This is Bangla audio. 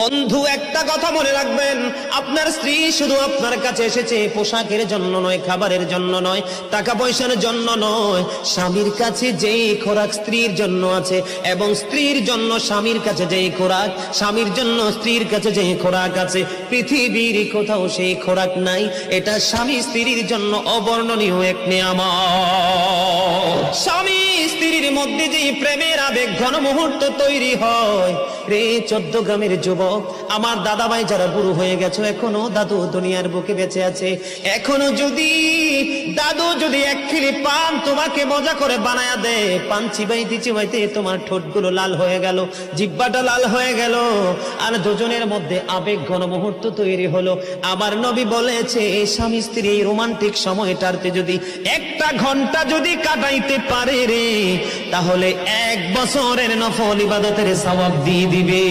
বন্ধু, একটা কথা মনে রাখবেন। আপনার স্ত্রী শুধু আপনার কাছে এসেছে পোশাকের জন্য নয়, খাবারের জন্য নয় টাকা পয়সার জন্য নয়। স্বামীর কাছে যেই খোরাক স্ত্রীর জন্য আছে এবং স্ত্রীর জন্য স্বামীর কাছে যেই খোরাক, স্বামীর জন্য স্ত্রীর কাছে যেই খোরাক আছে, পৃথিবীর কোথাও সেই খোরাক নাই। এটা স্বামী স্ত্রীর জন্য অবর্ণনীয় এক নিয়ামত। স্বামী মধ্যে যে প্রেমের আবেগ ঘন মুহূর্ত তৈরি হয়। রে, চোদ্দ গ্রামের যুবক, আমার দাদা ভাই যারা বুড়ো হয়ে গেছো, এখনও দাদু দুনিয়ার বুকে বেঁচে আছে। এখনও যদি দাদু যদি এক খিলি পান, তোমাকে মজা করে বানায়া দে। পান চিবাইতে চিবাইতে তোমার ঠোঁটগুলো লাল হয়ে গেল, জিব্বাটা লাল হয়ে গেল। আর দুজনের মধ্যে আবেগ ঘন মুহূর্ত তৈরি হলো। আবার নবী বলেছে, স্বামী স্ত্রী রোমান্টিক সময়টাতে যদি একটা ঘণ্টা যদি কাটাইতে পারে রে, তাহলে এক বছরের নফল ইবাদতের সওয়াব দিয়ে দিবে।